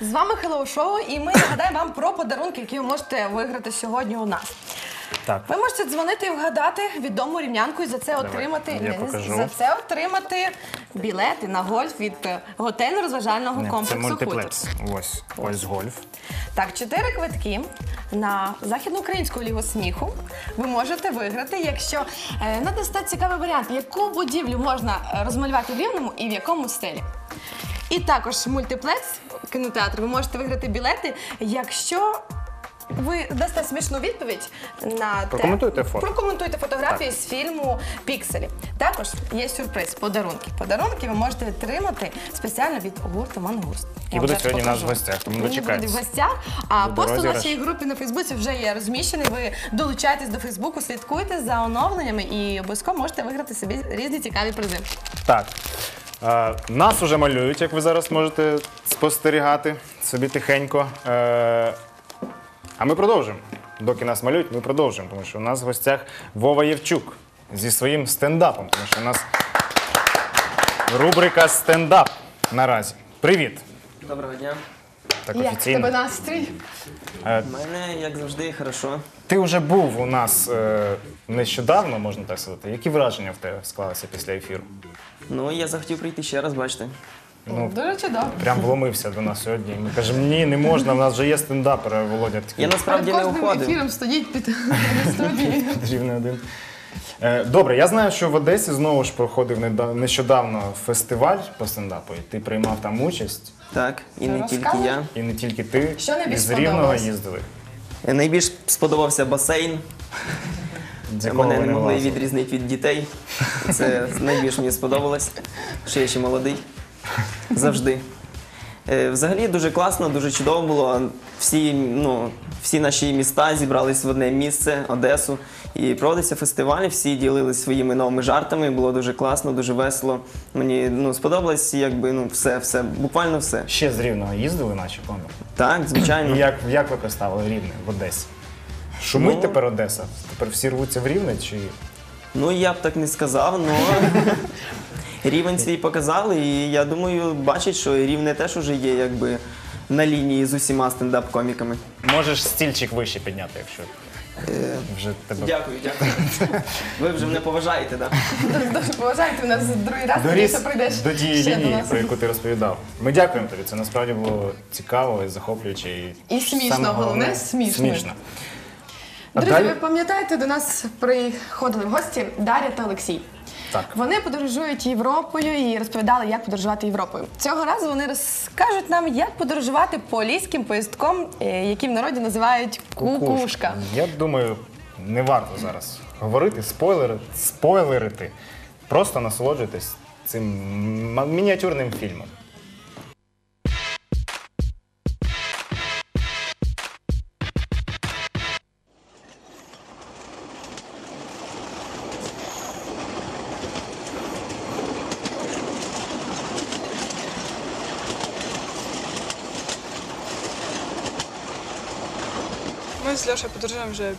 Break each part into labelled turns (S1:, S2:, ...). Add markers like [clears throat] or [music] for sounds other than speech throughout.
S1: З вами Hello Show і ми нагадаємо вам про подарунки, які ви можете виграти сьогодні у нас.
S2: Так.
S1: Ви можете дзвонити і вгадати відому рівнянку і за це отримати
S2: я
S1: не-
S2: покажу.
S1: за це отримати білети на гольф від е, готельно-розважального
S2: Ні, Це
S1: комплексу «Хутір».
S2: мультиплекс. Ось, ось гольф.
S1: Так, чотири квитки на західноукраїнську лігу сміху ви можете виграти, якщо е, надасте цікавий варіант, яку будівлю можна розмалювати в рівному і в якому стилі. І також мультиплекс кінотеатр. Ви можете виграти білети, якщо. Ви дасте смішну відповідь на те-
S2: Прокоментуйте фото.
S1: Прокоментуйте фотографії з фільму Пікселі. Також є сюрприз, подарунки. Подарунки ви можете отримати спеціально від гурту Мангуст.
S2: І будуть сьогодні в нас в гостях, тому дочекайтесь.
S1: в гостях. А
S2: Буде
S1: пост у
S2: розіграш.
S1: нашій групі на Фейсбуці вже є розміщений. Ви долучайтесь до Фейсбуку, слідкуйте за оновленнями і обов'язково можете виграти собі різні цікаві призи.
S2: Так. Нас уже малюють, як ви зараз можете спостерігати собі тихенько. Е, а ми продовжимо. Доки нас малюють, ми продовжимо, тому що у нас в гостях Вова Євчук зі своїм стендапом, тому що у нас рубрика стендап наразі. Привіт!
S3: Доброго дня.
S2: Так
S1: Як в
S2: офіційно.
S1: тебе настрій?
S3: У мене, як завжди, хорошо.
S2: Ти вже був у нас е, нещодавно, можна так сказати. Які враження в тебе склалися після ефіру?
S3: Ну, я захотів прийти ще раз, бачите.
S2: Ну,
S1: Дуже чудово.
S2: Прям вломився до нас сьогодні. Ми кажемо, ні, не можна, в нас вже є стендапер, Володя такий
S3: Я насправді не
S1: Перед кожним
S3: уходив.
S1: ефіром стоїть під студією. [laughs]
S2: рівний один. Е, Добре, я знаю, що в Одесі знову ж проходив неда- нещодавно фестиваль по стендапу, і ти приймав там участь,
S3: Так, і не тільки я.
S2: і не тільки ти
S1: Що найбільш
S2: з Рівного
S1: сподобалось?
S2: їздили.
S3: Е, Найбільш сподобався басейн.
S2: З якого
S3: Мене
S2: ви
S3: не могли відрізнити від дітей. Це найбільш мені сподобалось. Що я ще молодий. Завжди. Е, Взагалі дуже класно, дуже чудово було. Всі, ну, всі наші міста зібрались в одне місце, Одесу. І проводився фестиваль, всі ділились своїми новими жартами. Було дуже класно, дуже весело. Мені ну, сподобалось якби, ну, все, все, буквально все.
S2: Ще з Рівного їздили, наче пане.
S3: Так,
S2: І
S3: звичайно.
S2: як, як ви представили Рівне в Одесі? Шумить
S3: Ну-
S2: тепер Одеса? Тепер всі рвуться в Рівне чи
S3: Ну, я б так не сказав, але [laughs] рівень свій показали, і я думаю, бачать, що рівне теж уже є якби на лінії з усіма стендап-коміками.
S2: можеш стільчик вище підняти, якщо вже тебе.
S3: Дякую, дякую. [laughs] Ви вже мене поважаєте, так?
S1: Дуже [laughs] поважаєте, у нас другий раз
S2: Доріс
S1: надіюся, прийдеш
S2: до тієї
S1: ще до
S2: лінії,
S1: нас.
S2: про яку ти розповідав. Ми дякуємо тобі. Це насправді було цікаво і захоплююче. І,
S1: І смішно,
S2: саме
S1: головне, смішно.
S2: смішно. А
S1: Друзі,
S2: далі-
S1: ви пам'ятаєте, до нас приходили в гості Дар'я та Олексій.
S2: Так.
S1: Вони подорожують Європою і розповідали, як подорожувати Європою. Цього разу вони розкажуть нам, як подорожувати поліським поїздком, е, який в народі називають кукушка.
S2: Я думаю, не варто зараз говорити, спойлери, спойлерити. Просто насолоджуйтесь цим мініатюрним фільмом.
S4: З Льошею подорожуємо вже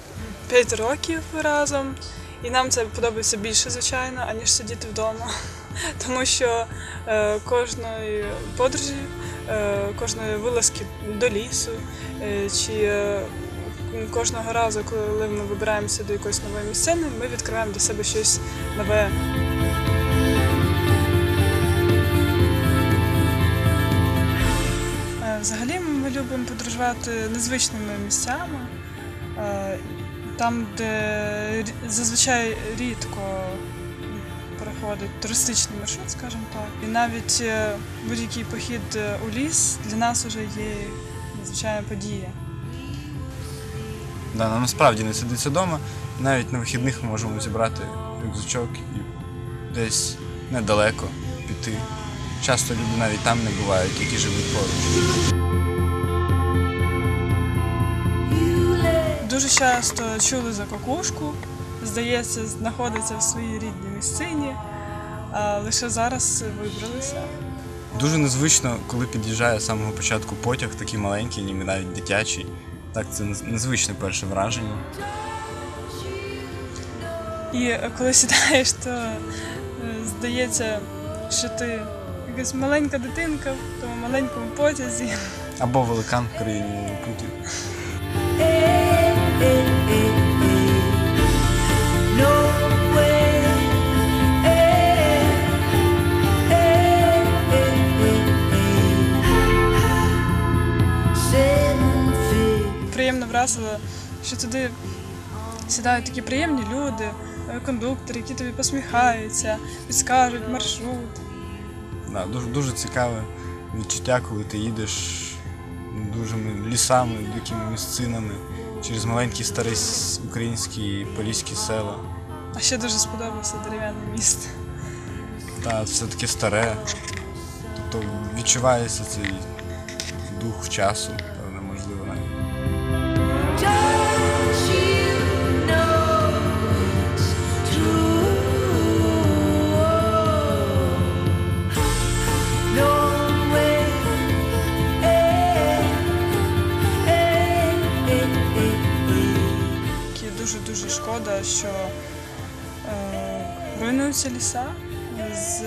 S4: 5 років разом, і нам це подобається більше, звичайно, аніж сидіти вдома. [laughs] Тому що е, кожної подорожі, е, кожної вилазки до лісу, е, чи е, кожного разу, коли ми вибираємося до якоїсь нової місцини, ми відкриваємо для себе щось нове. Е, Взагалі ми любимо подорожувати незвичними місцями, там, де зазвичай рідко проходить туристичний маршрут, скажімо так. І навіть е, будь-який похід е, у ліс для нас вже є надзвичайна подія.
S5: Да, нам насправді не сидиться вдома. Навіть на вихідних ми можемо зібрати рюкзачок і десь недалеко піти. Часто люди навіть там не бувають, які живуть поруч.
S4: Дуже часто чули за кокушку, здається, знаходиться в своїй рідній місцині, а лише зараз вибралися.
S5: Дуже незвично, коли під'їжджає з самого початку потяг, такий маленький, ніби навіть дитячий. Так, це незвичне перше враження.
S4: І е, коли сідаєш, то е, здається, що ти якась маленька дитинка в тому маленькому потязі.
S5: Або великан в країні Путін.
S4: Приємно вразило, що туди сідають такі приємні люди, е, кондуктори, які тобі посміхаються, підскажуть маршрут.
S5: Да, дуже, дуже цікаве відчуття, коли ти їдеш дужими лісами, дикими місцинами через маленькі старі українські поліські села.
S4: А ще дуже сподобався дерев'яне місто.
S5: Та все таке старе. Тобто відчувається цей дух часу,
S4: шкода, що е, руйнуються ліса. З,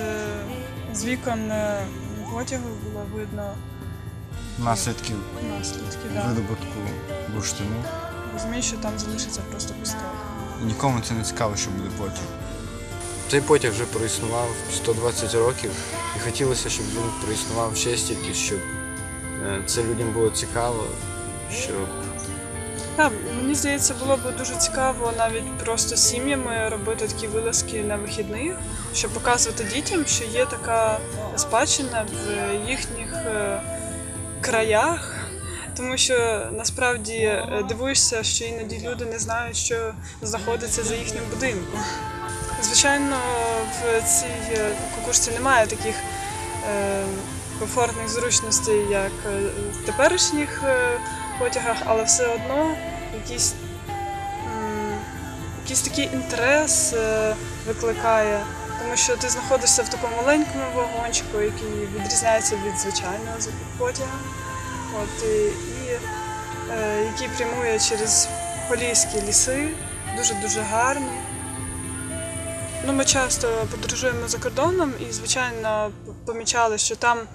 S4: з вікон е, потягу було видно
S5: Наслідки
S4: наслідки. Да.
S5: видобутку бурштину.
S4: Розумію, що там залишиться просто пустель.
S5: Нікому це не цікаво, що буде потім.
S6: Цей потяг вже проіснував 120 років, і хотілося, щоб він проіснував ще стільки, щоб е, це людям було цікаво, щоб
S4: Так, мені здається, було б дуже цікаво навіть просто сім'ями робити такі вилазки на вихідних, щоб показувати дітям, що є така спадщина в їхніх е, краях. Тому що насправді е, дивуєшся, що іноді люди не знають, що знаходиться за їхнім будинком. Звичайно, в цій е, кукушці немає таких комфортних зручностей, як в теперішніх потягах, але все одно якийсь, якийсь такий інтерес е, викликає, тому що ти знаходишся в такому маленькому вагончику, який відрізняється від звичайного потяга, от, і, і е, який прямує через поліські ліси, дуже-дуже гарні. Ну, ми часто подорожуємо за кордоном і, звичайно, помічали, що там е,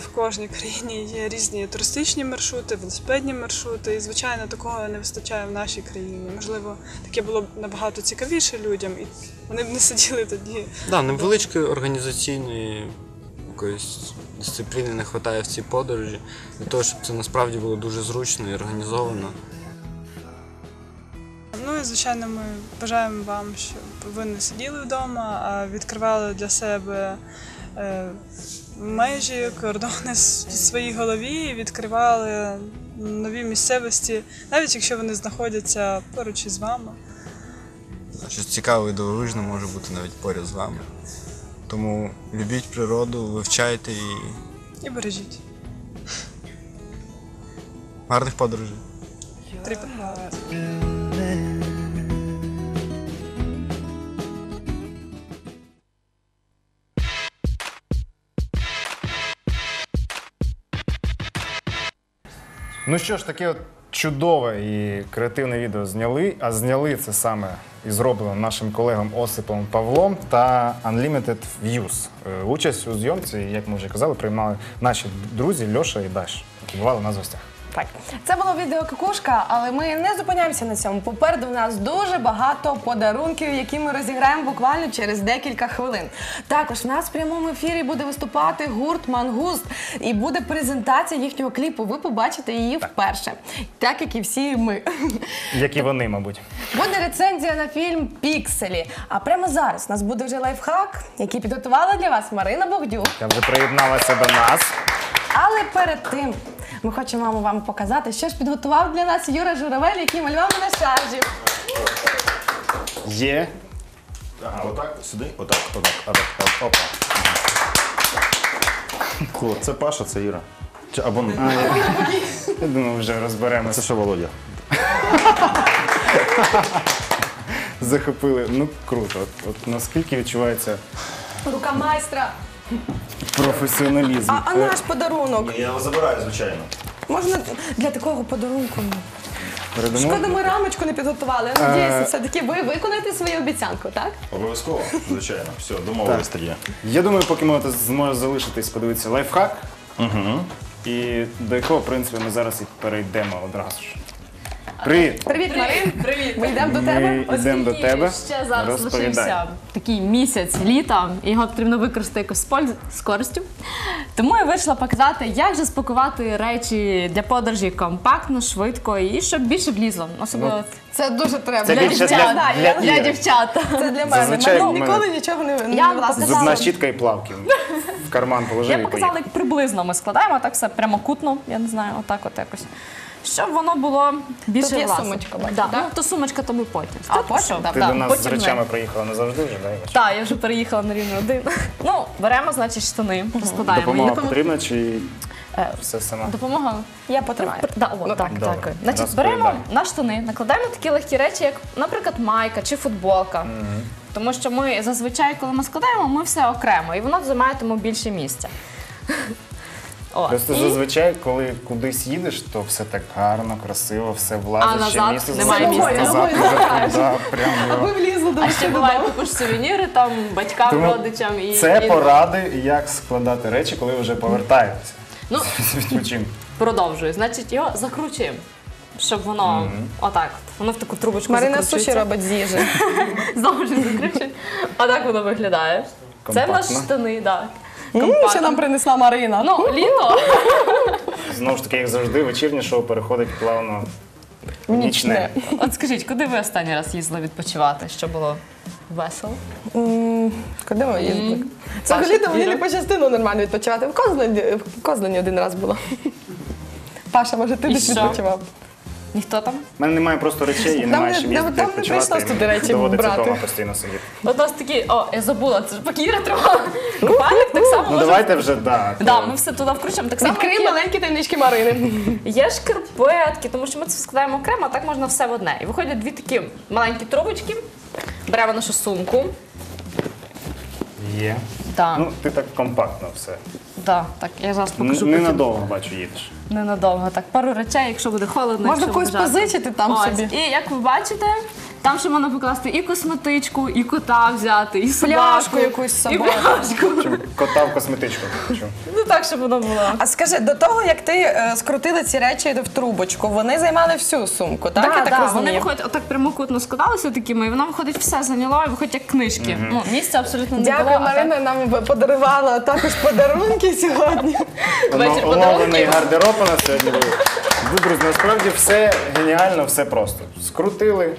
S4: в кожній країні є різні туристичні маршрути, велосипедні маршрути. І, звичайно, такого не вистачає в нашій країні. Можливо, таке було б набагато цікавіше людям, і вони б не сиділи тоді.
S6: да, невеличкої організаційної якоїсь дисципліни не вистачає в цій подорожі, для того, щоб це насправді було дуже зручно і організовано.
S4: Ну і звичайно, ми бажаємо вам, щоб ви не сиділи вдома, а відкривали для себе е, межі, кордони в своїй голові, і відкривали нові місцевості, навіть якщо вони знаходяться поруч із вами.
S5: Щось цікаве і дивовижне може бути навіть поряд з вами. Тому любіть природу, вивчайте і
S4: І бережіть.
S5: гарних подорожей.
S4: Тріпет.
S2: Ну що ж, таке от чудове і креативне відео зняли, а зняли це саме і зроблено нашим колегом Осипом Павлом та Unlimited Views. Е, Участь у зйомці, як ми вже казали, приймали наші друзі Льоша і Даш, які бували на гостях.
S1: Так, це було відео Какушка, але ми не зупиняємося на цьому. Попереду в нас дуже багато подарунків, які ми розіграємо буквально через декілька хвилин. Також в нас в прямому ефірі буде виступати гурт Мангуст і буде презентація їхнього кліпу. Ви побачите її вперше, так як і всі ми.
S2: Як і вони, мабуть.
S1: Буде рецензія на фільм Пікселі. А прямо зараз у нас буде вже лайфхак, який підготувала для вас Марина Богдюк.
S2: Я вже приєдналася до нас.
S1: Але перед тим ми хочемо вам показати, що ж підготував для нас Юра Журавель, який малював на шаржі.
S2: Є.
S7: Ага, отак, сюди, отак, отак, отак, оп- опа. Кло, це Паша, це Іра. Чи, або ну,
S2: Я [laughs] думаю, вже розберемося.
S7: це ще Володя.
S2: Захопили. Ну круто. От, от наскільки відчувається
S1: Рука майстра.
S2: Професіоналізм.
S1: А, а
S2: Е,
S1: наш подарунок.
S7: Я його забираю, звичайно.
S1: Можна для такого подарунку.
S2: передамо.
S1: Шкода, ми рамочку не підготували. Я Надіюся, все-таки ви виконаєте свою обіцянку, так?
S7: Обов'язково, [laughs] звичайно. Все, домовились тоді.
S2: Я думаю, поки ми зможемо залишитись, подивитися лайфхак.
S7: Угу.
S2: і до якого, в принципі, ми зараз і перейдемо одразу ж. Привіт!
S1: Привіт, Марин.
S8: Привіт!
S1: Ми йдемо до тебе.
S2: Ми йдемо до тебе.
S8: Ще зараз
S2: Розповідай.
S8: лишився такий місяць літа, і його потрібно використати якось з польз- з користю. Тому я вирішила показати, як же спакувати речі для подорожі компактно, швидко і щоб більше влізло. Особливо
S1: Це дуже треба.
S2: Це
S1: Для
S2: більше
S1: дівчат,
S2: для-
S1: да,
S2: для Іри.
S8: для дівчат.
S1: Це для мене.
S2: Зазвичай
S1: Мене
S2: в мене-
S1: ніколи нічого не,
S8: Я вам
S1: влазить.
S8: показала.
S2: Зубна щітка і плавки. В карман положив
S8: Я
S2: і
S8: показала,
S2: поїхав.
S8: як приблизно ми складаємо, так все прямокутно, я не знаю, отак от якось. Щоб воно було більше
S1: Тут є
S8: влазить.
S1: сумочка, бачу,
S8: да.
S1: так?
S8: Ну, то сумочка, то ми потім.
S1: А, потім?
S2: Ти
S8: Да,
S2: до нас з
S8: потім
S2: речами
S8: ми.
S2: приїхала назавжди вже, да?
S8: Так, я вже переїхала на рівень один. [laughs] Ну, беремо, значить, штани, розкладаємо.
S2: Допомога
S8: їх.
S2: потрібна чи
S8: Е,
S2: все сама?
S8: Допомога.
S1: Я потримаю.
S8: Да, о,
S1: Ну,
S8: так,
S2: добре.
S8: дякую. Значить,
S2: Розповідай.
S8: беремо на штани, накладаємо такі легкі речі, як, наприклад, майка чи футболка. Тому що ми зазвичай, коли ми складаємо, ми все окремо, і воно займає тому більше місця. О,
S2: Просто
S8: і-
S2: зазвичай, коли кудись їдеш, то все так гарно, красиво, все влазить,
S8: А
S2: ще
S8: назад
S2: місце
S8: немає
S2: залишилось,
S8: місця.
S2: назад вже туди.
S1: Ви влізли до
S8: А ще буває купиш сувеніри там батькам,
S2: Тому
S8: родичам і
S2: Це
S8: і
S2: поради, як складати речі, коли вже повертаєтеся
S8: Ну, [laughs]
S2: з відпочинку.
S8: продовжую. Значить, його закручуємо. Щоб воно отак, от, воно в таку трубочку
S1: Марина
S8: закручується.
S1: суші робить з їжі. [laughs]
S8: Знову ж закручуємо. А так воно виглядає. Це в нас
S2: Компактно.
S8: штани, так.
S1: М, Що нам принесла Марина?
S8: Ну, літо.
S2: Знову ж таки, як завжди, вечірнє шоу переходить плавно в нічне.
S8: От скажіть, куди ви останній раз їздили відпочивати? Що було весело?
S1: М, Куди ми їздили? Взагалі то мені не по частину нормально відпочивати. В Козлені, в Козлені один раз було. Паша, може, ти
S8: І
S1: десь
S8: що?
S1: відпочивав?
S8: Ніхто там?
S2: У мене немає просто речей і немає
S1: не-
S2: чим їздити
S1: там не
S2: відпочивати.
S1: прийшлось туди речі
S2: Доводиться
S1: брати.
S2: вдома постійно сидіти.
S8: От у нас такі, о, я забула, це ж пакіра тримала. [laughs] Купальник так само
S2: Ну
S8: може.
S2: давайте вже, да.
S8: Да, ми все туди включимо. Так само
S1: Відкрий
S8: як є-
S1: маленькі таємнички Марини. [laughs]
S8: Є шкарпетки, тому що ми це складаємо окремо, а так можна все в одне. І виходять дві такі маленькі трубочки. Беремо нашу сумку.
S2: Є.
S8: Так,
S2: Ну, ти так компактно все.
S8: Да, так, я зараз
S2: Н-
S8: покажу. потім.
S2: Ненадовго бачу, їдеш.
S8: Ненадовго. Так, пару речей, якщо буде холодно.
S1: Можна
S8: якщо
S1: когось
S8: бажати.
S1: позичити там
S8: Ось.
S1: собі.
S8: І як ви бачите, там ще можна покласти і косметичку, і кота взяти, і собаку.
S1: Пляшку якусь з
S8: І
S1: собою.
S8: пляшку.
S2: Кота в косметичку хочу.
S8: Ну так, щоб воно було.
S1: А скажи, до того, як ти е, скрутила ці речі в трубочку, вони займали всю сумку, так? Я так
S8: да, вони виходять отак прямокутно складалися такими, і воно виходить все зайняло, і виходять як книжки. Ну, місця абсолютно не було.
S1: Дякую,
S8: а так-
S1: Марина нам подарувала також подарунки сьогодні.
S8: Вечір
S2: Оно- Оновлений
S8: подарунків.
S2: гардероб у нас сьогодні був. Друзі, насправді все геніально, все просто. Скрутили.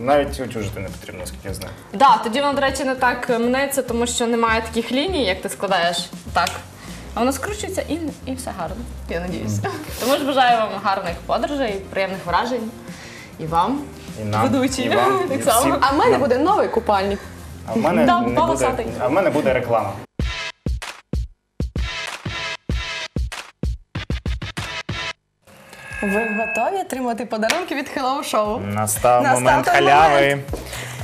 S2: Навіть утюжити не потрібно, наскільки я знаю.
S8: Да, тоді воно, до речі, не так мнеться, тому що немає таких ліній, як ти складаєш так. А воно скручується і, і все гарно. Я надіюся. Тому ж бажаю вам гарних подорожей, приємних вражень. І вам.
S2: І нам,
S8: Ведучі.
S2: і вам, [laughs]
S8: Так
S2: і
S8: само.
S2: всім.
S1: А в мене буде новий купальник.
S2: А в мене,
S8: Да,
S2: не буде,
S8: полосатий.
S2: а в мене буде реклама.
S1: Ви готові отримати подарунки від Hello Show?
S2: Настав,
S1: Настав
S2: момент
S1: той
S2: халяви.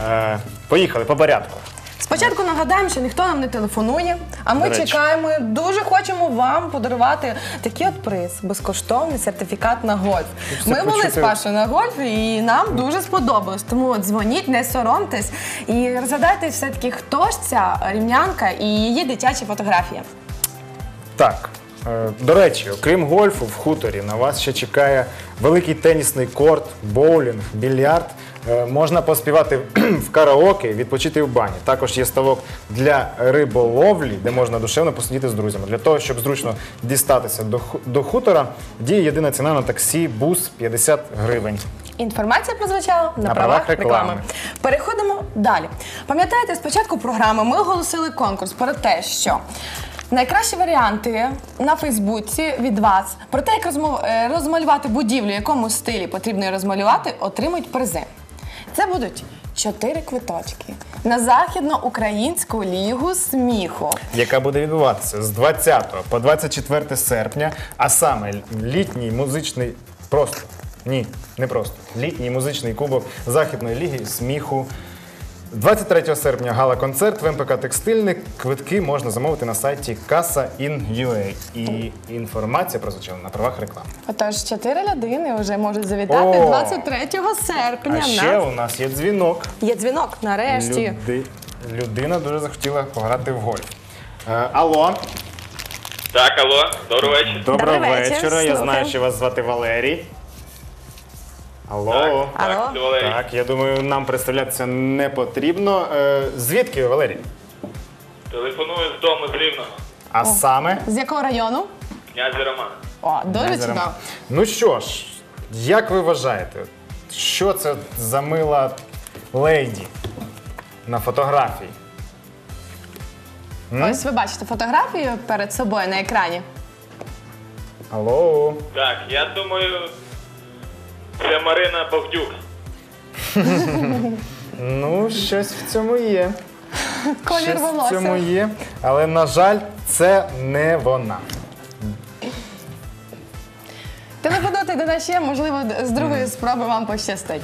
S2: Е, поїхали по порядку.
S1: Спочатку нагадаємо, що ніхто нам не телефонує, а ми
S2: До речі.
S1: чекаємо. Дуже хочемо вам подарувати такий от приз безкоштовний сертифікат на гольф.
S2: все
S1: Ми були з
S2: почути.
S1: Пашою на гольф, і нам дуже сподобалось. Тому от дзвоніть, не соромтесь і розгадайте все таки, хто ж ця рівнянка і її дитячі фотографії.
S2: Так. Е, До речі, окрім гольфу, в хуторі на вас ще чекає великий тенісний корт, боулінг, більярд. Е, Можна поспівати [clears throat] в караоке, відпочити в бані. Також є ставок для риболовлі, де можна душевно посидіти з друзями. Для того, щоб зручно дістатися до, до хутора, діє єдина ціна на таксі, бус 50 гривень.
S1: Інформація прозвучала на, правах реклами. Переходимо далі. Пам'ятаєте, спочатку програми ми оголосили конкурс про те, що найкращі варіанти на Фейсбуці від вас про те, як е, розмалювати будівлю, в якому стилі потрібно її розмалювати, отримують призи. Це будуть чотири квиточки на західноукраїнську лігу сміху.
S2: яка буде відбуватися з 20 по 24 серпня, а саме літній музичний просто ні, не просто літній музичний кубок Західної ліги сміху. 23 серпня гала-концерт в МПК Текстильник. Квитки можна замовити на сайті Kassa.in.ua. І інформація прозвучала на правах реклами.
S1: Отож, чотири людини вже можуть завітати
S2: О!
S1: 23 серпня.
S2: А ще
S1: на...
S2: у нас є дзвінок.
S1: Є дзвінок нарешті.
S2: Люди... Людина дуже захотіла пограти в гольф. Е, алло,
S9: Так, алло, добрий вечір.
S2: Доброго
S1: Добрий вечір,
S2: вечора. Я знаю, що вас звати Валерій. Алло.
S9: Так,
S1: Алло?
S9: це Валерій.
S2: Так, я думаю, нам представлятися не потрібно. Е, звідки ви, Валерій?
S9: Телефоную з дому з Рівного.
S2: А саме?
S1: З якого району?
S9: Князі Роман.
S1: О, дуже чудово.
S2: Ну що ж, як ви вважаєте, що це за мила леді на фотографії?
S1: Ось ви бачите фотографію перед собою на екрані.
S2: Алло.
S9: Так, я думаю, це Марина Богдюк. [laughs]
S2: Ну, щось в цьому є.
S1: Колір
S2: Щось в цьому
S1: волосся.
S2: є. Але, на жаль, це не вона.
S1: Телефонуйте до нас ще, можливо, з другої спроби вам пощастить.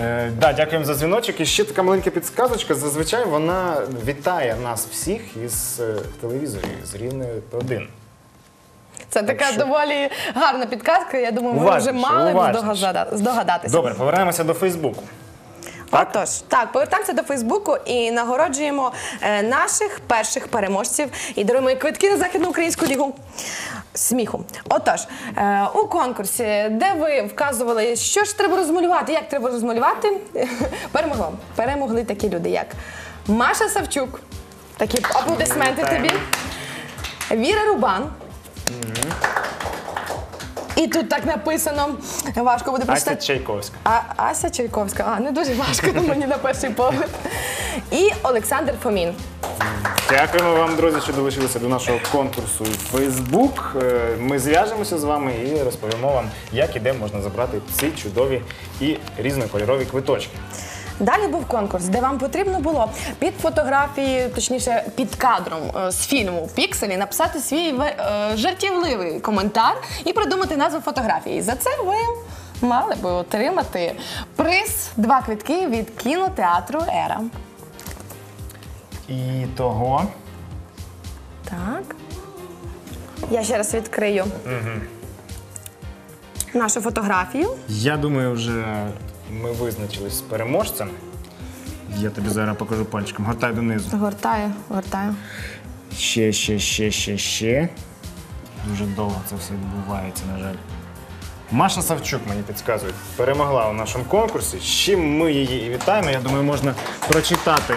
S2: Е, да, дякуємо за дзвіночок. І ще така маленька підсказочка. Зазвичай вона вітає нас всіх із е, телевізорів, з рівнею 1.
S1: Це така
S2: що-
S1: доволі гарна підказка. Я думаю, ви вже мали б здогадатися.
S2: Добре, повернемося до Фейсбуку.
S1: Отож, так, повертаємося до Фейсбуку і нагороджуємо е, наших перших переможців і даруємо квитки на Західну українську лігу сміху. Отож, е, у конкурсі, де ви вказували, що ж треба розмалювати, як треба розмалювати, [laughs] перемогло. Перемогли такі люди, як Маша Савчук. Такі аплодисменти тобі. Віра Рубан. І тут так написано. Важко буде
S2: Ася. Чайковська.
S1: А Ася Чайковська, а не дуже важко [laughs] мені на перший погляд. І Олександр Фомін.
S2: Дякуємо вам, друзі, що долучилися до нашого конкурсу Фейсбук. Ми зв'яжемося з вами і розповімо вам, як і де можна забрати ці чудові і різнокольорові квиточки.
S1: Далі був конкурс, де вам потрібно було під фотографії, точніше під кадром е, з фільму Пікселі написати свій е, жартівливий коментар і придумати назву фотографії. За це ви мали би отримати приз два квитки від кінотеатру Ера.
S2: І того.
S1: Так. Я ще раз відкрию нашу фотографію.
S2: Я думаю, вже ми визначились з переможцем. Я тобі зараз покажу пальчиком. Гортай донизу.
S1: Гортаю, гортаю.
S2: Ще, ще, ще, ще, ще. Дуже довго це все відбувається, на жаль. Маша Савчук мені підказує, перемогла у нашому конкурсі. З чим ми її і вітаємо. Я думаю, можна прочитати.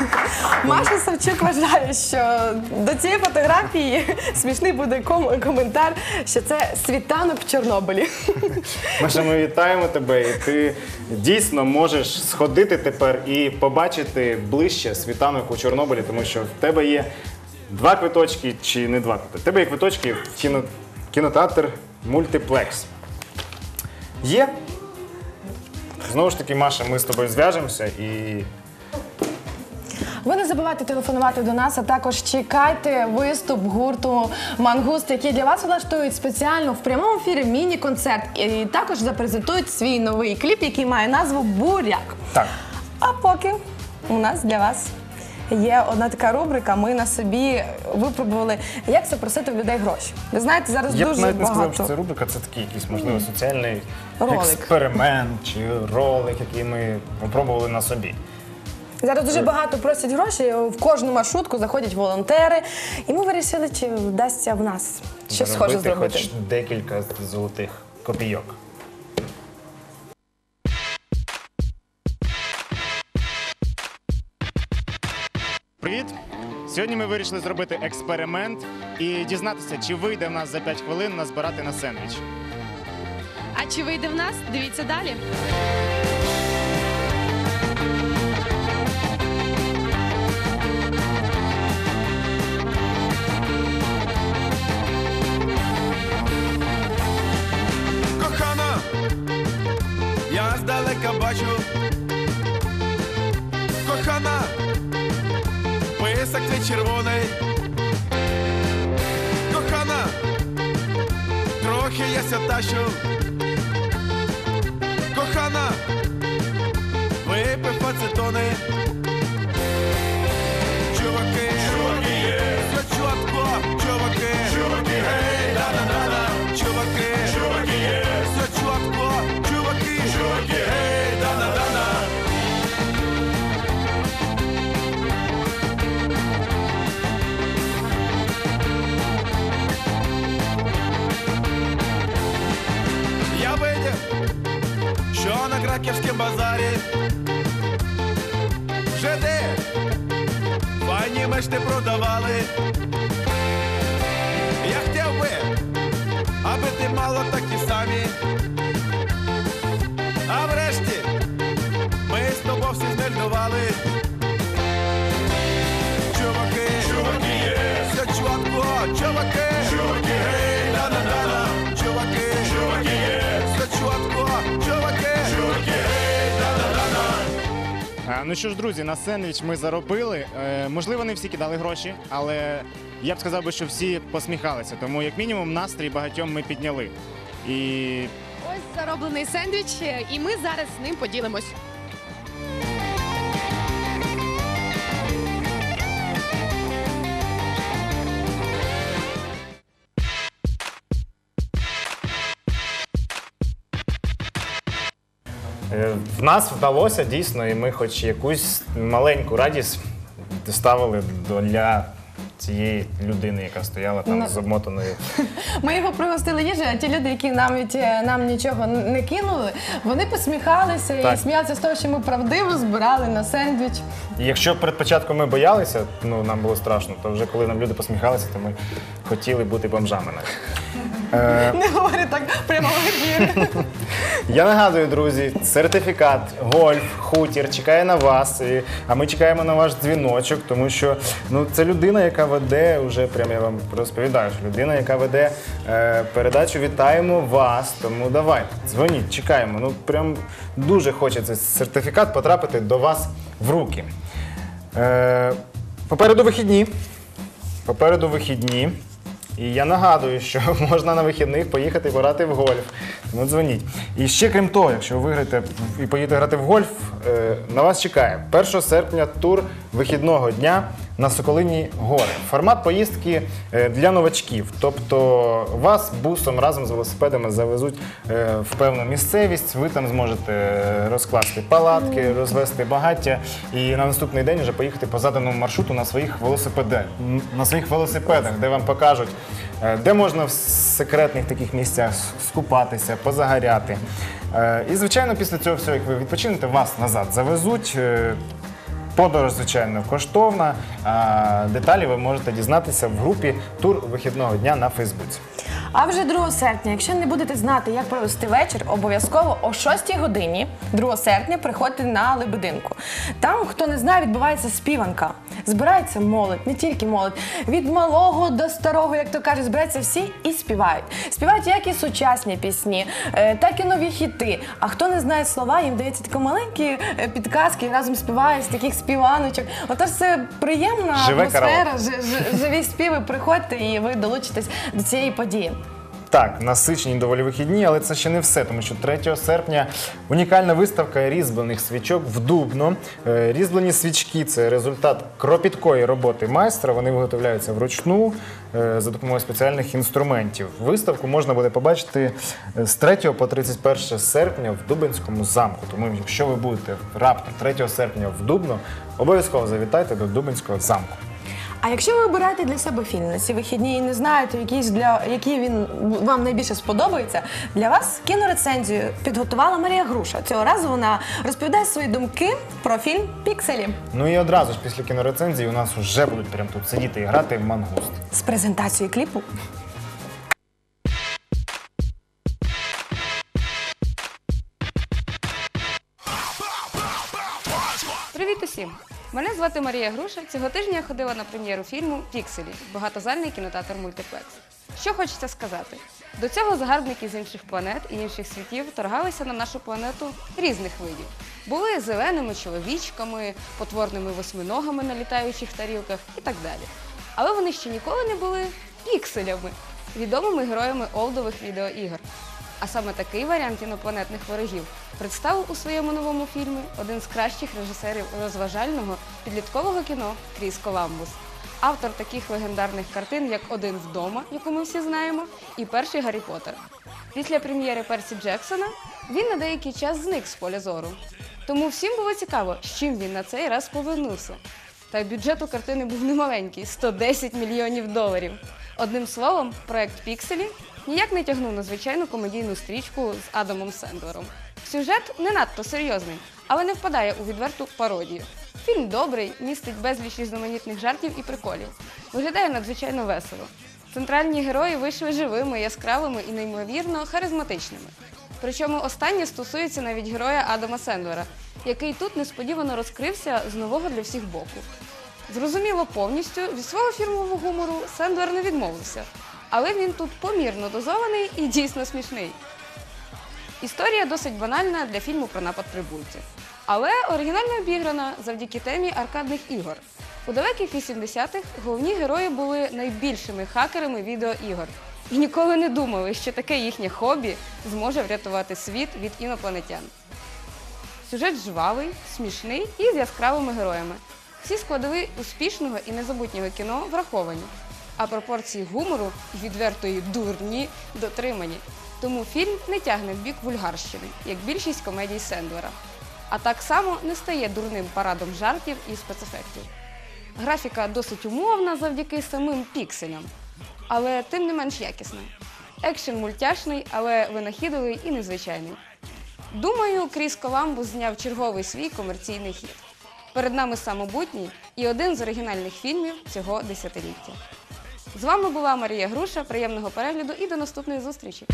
S2: [laughs]
S1: Маша Савчук вважає, що до цієї фотографії [laughs] смішний буде ком- коментар, що це світанок в Чорнобилі. [laughs]
S2: Маша, ми вітаємо тебе, і ти дійсно можеш сходити тепер і побачити ближче світанок у Чорнобилі, тому що в тебе є два квиточки чи не два квиточки. В тебе є квиточки в кіно, кінотеатр мультиплекс. Є. Знову ж таки, Маша, ми з тобою зв'яжемося і
S1: Ви не забувайте телефонувати до нас, а також чекайте виступ гурту Мангуст, який для вас влаштують спеціально в прямому ефірі міні-концерт. І також запрезентують свій новий кліп, який має назву Буряк.
S2: так.
S1: А поки у нас для вас є одна така рубрика. Ми на собі випробували, як запросити в людей гроші. Ви знаєте, зараз
S2: Я б
S1: дуже
S2: навіть не сказав, що це рубрика, це такий якийсь, можливо, соціальний
S1: Ролик.
S2: експеримент чи ролик, який ми опробували на собі.
S1: Зараз дуже багато просять гроші. В кожну маршрутку заходять волонтери, і ми вирішили, чи вдасться в нас щось схоже зробити.
S2: хоч декілька золотих копійок. Сьогодні ми вирішили зробити експеримент і дізнатися, чи вийде в нас за 5 хвилин назбирати на сендвіч.
S1: А чи вийде в нас? Дивіться далі.
S10: Я кракерському базарі. ЖД, файні мешти продавали. Я хотів би, аби ти мала такі самі. А врешті ми з тобою всі знельдували. Чуваки, чуваки, все чуваки, чуваки,
S2: Ну що ж, друзі, на сендвіч ми заробили. Е, можливо, не всі кидали гроші, але я б сказав що всі посміхалися. Тому, як мінімум, настрій багатьом ми підняли. І
S1: Ось зароблений сендвіч, е, і ми зараз з ним поділимось.
S2: В нас вдалося дійсно, і ми хоч якусь маленьку радість доставили для цієї людини, яка стояла там
S1: Ну.
S2: з обмотаною. [laughs]
S1: Ми його пригостили їжею, а ті люди, які навіть е, нам нічого не кинули, вони посміхалися і сміялися з того, що ми правдиво збирали на сендвіч.
S2: І якщо перед початком ми боялися, ну нам було страшно, то вже коли нам люди посміхалися, то ми хотіли бути бомжами. навіть.
S1: Не говори так прямо в ефірі.
S2: Я нагадую, друзі, сертифікат гольф, хутір чекає на вас. І, а ми чекаємо на ваш дзвіночок, тому що ну це людина, яка веде, вже прямо я вам розповідаю, що людина, яка веде е, передачу Вітаємо вас. Тому давайте, дзвоніть, чекаємо. Ну прям дуже хочеться сертифікат потрапити до вас в руки. Е, попереду вихідні. Попереду вихідні. І я нагадую, що [laughs] можна на вихідних поїхати грати в гольф. Тому дзвоніть. І ще крім того, якщо ви виграєте і поїдете грати в гольф, е, на вас чекає 1 серпня тур вихідного дня на Соколині гори. Формат поїздки е, для новачків. Тобто вас бусом разом з велосипедами завезуть е, в певну місцевість. Ви там зможете е, розкласти палатки, розвести багаття і на наступний день вже поїхати по заданому маршруту на своїх велосипедах, на своїх велосипедах, де вам покажуть, де можна в секретних таких місцях скупатися, позагоряти. І, звичайно, після цього всього, як ви відпочинете, вас назад завезуть. Подорож, звичайно, коштовна. Деталі ви можете дізнатися в групі тур вихідного дня на Фейсбуці.
S1: А вже 2 серпня, якщо не будете знати, як провести вечір, обов'язково о 6 годині 2 серпня приходьте на Лебединку. Там, хто не знає, відбувається співанка. Збирається молодь, не тільки молодь. Від малого до старого, як то кажуть, збираються всі і співають. Співають як і сучасні пісні, е, так і нові хіти. А хто не знає слова, їм дається такі маленькі е, підказки і разом співають з таких співаночок. Отож, це приємна
S2: Живе
S1: атмосфера, жи- жи- живі співи. Приходьте і ви долучитесь до цієї події.
S2: Так, насичені доволі вихідні, але це ще не все, тому що 3 серпня унікальна виставка різьблених свічок в Дубно. Е, Різьблені свічки це результат кропіткої роботи майстра. Вони виготовляються вручну е, за допомогою спеціальних інструментів. Виставку можна буде побачити е, з 3 по 31 серпня в Дубинському замку. Тому, якщо ви будете раптом 3 серпня в Дубно, обов'язково завітайте до Дубинського замку.
S1: А якщо ви обираєте для себе фільм на ці вихідні і не знаєте, якийсь для який він вам найбільше сподобається, для вас кінорецензію підготувала Марія Груша. Цього разу вона розповідає свої думки про фільм Пікселі
S2: Ну і одразу ж після кінорецензії у нас вже будуть прямо тут сидіти і грати в мангуст.
S1: з презентацією кліпу.
S11: Привіт усім! Мене звати Марія Груша. Цього тижня я ходила на прем'єру фільму Пікселі багатозальний кінотеатр Мультиплекс. Що хочеться сказати? До цього загарбники з інших планет і інших світів торгалися на нашу планету різних видів. Були зеленими чоловічками, потворними восьминогами на літаючих тарілках і так далі. Але вони ще ніколи не були пікселями, відомими героями олдових відеоігор. А саме такий варіант інопланетних ворогів представив у своєму новому фільмі один з кращих режисерів розважального підліткового кіно Кріс Коламбус. Автор таких легендарних картин, як Один вдома, яку ми всі знаємо, і перший Гаррі Поттер. Після прем'єри Персі Джексона він на деякий час зник з поля зору. Тому всім було цікаво, з чим він на цей раз повернувся. Та бюджет у картини був немаленький 110 мільйонів доларів. Одним словом, проект Пікселі ніяк не тягнув на звичайну комедійну стрічку з Адамом Сендлером. Сюжет не надто серйозний, але не впадає у відверту пародію. Фільм добрий, містить безліч різноманітних жартів і приколів. Виглядає надзвичайно весело. Центральні герої вийшли живими, яскравими і неймовірно харизматичними. Причому останнє стосується навіть героя Адама Сендлера, який тут несподівано розкрився з нового для всіх боку. Зрозуміло повністю, від свого фірмового гумору Сендлер не відмовився, але він тут помірно дозований і дійсно смішний. Історія досить банальна для фільму про напад прибульців, але оригінально обіграна завдяки темі аркадних ігор. У далеких 80-х головні герої були найбільшими хакерами відеоігор і ніколи не думали, що таке їхнє хобі зможе врятувати світ від інопланетян. Сюжет жвавий, смішний і з яскравими героями. Всі складові успішного і незабутнього кіно враховані, а пропорції гумору і відвертої дурні дотримані. Тому фільм не тягне в бік вульгарщини, як більшість комедій Сендлера. А так само не стає дурним парадом жартів і спецефектів. Графіка досить умовна завдяки самим пікселям, але тим не менш якісна. Екшен мультяшний, але винахідливий і незвичайний. Думаю, Кріс Коламбус зняв черговий свій комерційний хіт. Перед нами самобутній і один з оригінальних фільмів цього десятиліття. З вами була Марія Груша. Приємного перегляду і до наступної зустрічі!